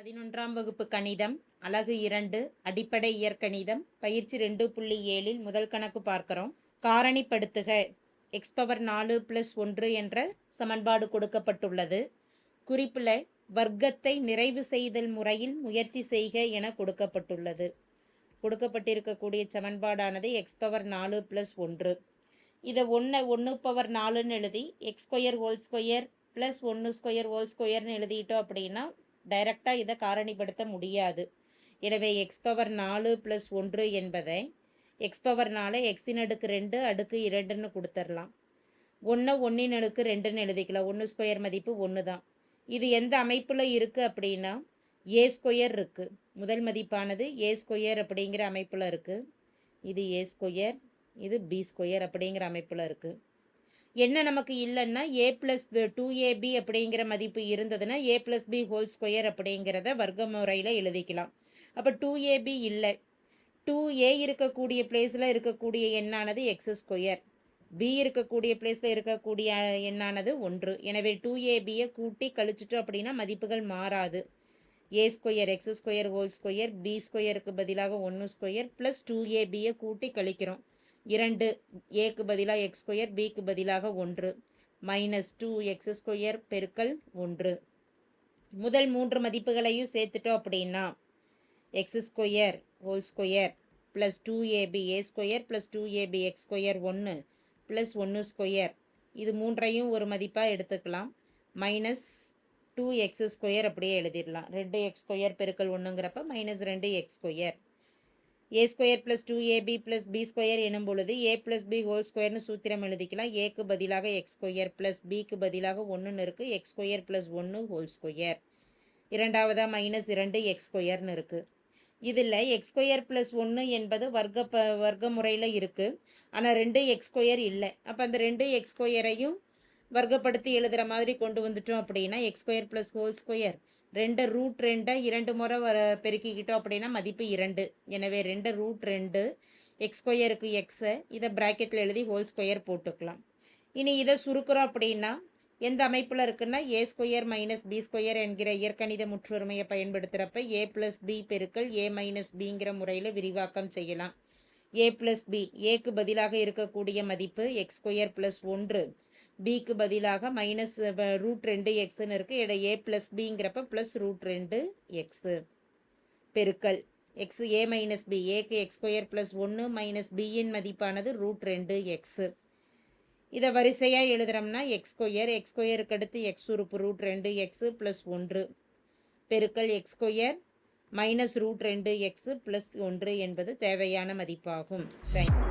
பதினொன்றாம் வகுப்பு கணிதம் அலகு இரண்டு அடிப்படை இயற்கணிதம் பயிற்சி ரெண்டு புள்ளி ஏழில் முதல் கணக்கு பார்க்குறோம். காரணிப்படுத்துக எக்ஸ் பவர் நாலு ப்ளஸ் ஒன்று என்ற சமன்பாடு கொடுக்கப்பட்டுள்ளது. குறிப்பில் வர்க்கத்தை நிறைவு செய்தல் முறையில் முயற்சி செய்க என கொடுக்கப்பட்டுள்ளது. கொடுக்கப்பட்டிருக்கக்கூடிய சமன்பாடானது எக்ஸ் பவர் நாலு ப்ளஸ் ஒன்று. இதை ஒன்று ஒன்று பவர் நாலுன்னு எழுதி x square whole square plus ஒன்று ஸ்கொயர் ஹோல் ஸ்கொயர்னு எழுதிட்டோம் அப்படின்னா டைரெக்டாக இதை காரணிப்படுத்த முடியாது. எனவே எக்ஸ் பவர் நாலு ப்ளஸ் ஒன்று என்பதை எக்ஸ் பவர் நாலு எக்ஸின் அடுக்கு ரெண்டு அடுக்கு இரண்டுன்னு கொடுத்துடலாம். ஒன்று ஒன்றின் அடுக்கு ரெண்டுன்னு எழுதிக்கலாம். ஒன்று ஸ்கொயர் மதிப்பு ஒன்று தான். இது எந்த அமைப்பில் இருக்குது அப்படின்னா ஏ ஸ்கொயர் இருக்குது முதல் மதிப்பானது ஏ ஸ்கொயர் அப்படிங்கிற அமைப்பில் இருக்குது இது ஏ ஸ்கொயர் இது பி ஸ்கொயர் அப்படிங்கிற அமைப்பில் இருக்குது என்ன நமக்கு இல்லைன்னா ஏ ப்ளஸ் டூ ஏபி அப்படிங்கிற மதிப்பு இருந்ததுன்னா A plus B whole square அப்படிங்கிறத வர்க்க முறையில் எழுதிக்கலாம். அப்போ டூ ஏபி இல்லை. டூ ஏ இருக்கக்கூடிய பிளேஸில் இருக்கக்கூடிய எண்ணானது எக்ஸ் ஸ்கொயர் பி இருக்கக்கூடிய பிளேஸில் இருக்கக்கூடிய எண்ணானது ஒன்று. எனவே டூ ஏபியை கூட்டி கழிச்சிட்டோம் அப்படின்னா மதிப்புகள் மாறாது. A square x square whole square B ஸ்கொயருக்கு பதிலாக ஒன்று ஸ்கொயர் ப்ளஸ் டூ ஏபியை கூட்டி கழிக்கிறோம். இரண்டு ஏக்கு பதிலாக எக்ஸ் ஸ்கொயர் பிக்கு பதிலாக ஒன்று. மைனஸ் டூ எக்ஸ் ஸ்கொயர் பெருக்கல் ஒன்று. முதல் மூன்று மதிப்புகளையும் சேர்த்துட்டோம் அப்படின்னா x square whole square plus two AB A square plus two AB x square ஒன்று ப்ளஸ் ஒன்று ஸ்கொயர் இது மூன்றையும் ஒரு மதிப்பாக எடுத்துக்கலாம். மைனஸ் டூ எக்ஸ் ஸ்கொயர் அப்படியே எழுதிடலாம். ரெண்டு எக்ஸ் ஸ்கொயர் பெருக்கல் ஒன்றுங்கிறப்ப மைனஸ் ரெண்டு x square A square plus two AB plus B square எனும் பொழுது ஏ ப்ளஸ் பி ஹோல் ஸ்கொயர்னு சூத்திரம் எழுதிக்கலாம். ஏக்கு பதிலாக எக்ஸ் ஸ்கொயர் ப்ளஸ் பிக்கு பதிலாக ஒன்றுன்னு இருக்குது எக்ஸ் ஸ்கொயர் ப்ளஸ் ஒன்று ஹோல் ஸ்கொயர் இரண்டாவதாக மைனஸ் இரண்டு எக்ஸ் ஸ்கொயர்னு இருக்குது இதில் எக்ஸ் ஸ்கொயர் ப்ளஸ் ஒன்று என்பது வர்க்க ப வர்க்க முறையில் இருக்குது ஆனால் ரெண்டு எக்ஸ் ஸ்கொயர் இல்லை. அப்போ அந்த ரெண்டு எக்ஸ் ஸ்கொயரையும் வர்க்கப்படுத்தி எழுதுகிற மாதிரி கொண்டு வந்துட்டோம் அப்படின்னா x square plus whole square ரெண்டு ரூட் ரெண்டை இரண்டு முறை வர பெருக்கிக்கிட்டோம் அப்படின்னா மதிப்பு இரண்டு. எனவே ரெண்டு ரூட் ரெண்டு எக்ஸ் ஸ்கொயருக்கு எக்ஸை இதை ப்ராக்கெட்டில் எழுதி ஹோல் ஸ்கொயர் போட்டுக்கலாம். இனி இதை சுருக்குறோம் அப்படின்னா எந்த அமைப்பில் இருக்குன்னா A square minus B square என்கிற இயற்கணித முற்றுரிமையை பயன்படுத்துகிறப்ப ஏ ப்ளஸ் பி பெருக்கல் ஏ மைனஸ் பிங்கிற முறையில் விரிவாக்கம் செய்யலாம். ஏ ப்ளஸ் பி ஏக்கு பதிலாக இருக்கக்கூடிய மதிப்பு எக்ஸ் ஸ்கொயர் ப்ளஸ் ஒன்று பிக்கு பதிலாக மைனஸ் ரூட் ரெண்டு எக்ஸ்ன்னு இருக்குது இட ஏ ப்ளஸ் பிங்கிறப்ப ப்ளஸ் ரூட் ரெண்டு எக்ஸு பெருக்கல். எக்ஸ் ஏ மைனஸ் பி ஏக்கு எக்ஸ் ஸ்கொயர் ப்ளஸ் ஒன்று மைனஸ் பியின் மதிப்பானது ரூட் ரெண்டு எக்ஸு இதை வரிசையாக எழுதுகிறோம்னா எக்ஸ் ஸ்கொயர் எக்ஸ் ஸ்கொயருக்கு அடுத்து எக்ஸ் உறுப்பு ரூட் ரெண்டு எக்ஸு ப்ளஸ் ஒன்று. பெருக்கல் எக்ஸ் ஸ்கொயர் மைனஸ் ரூட் ரெண்டு எக்ஸு ப்ளஸ் ஒன்று என்பது தேவையான மதிப்பாகும். தேங்க்யூ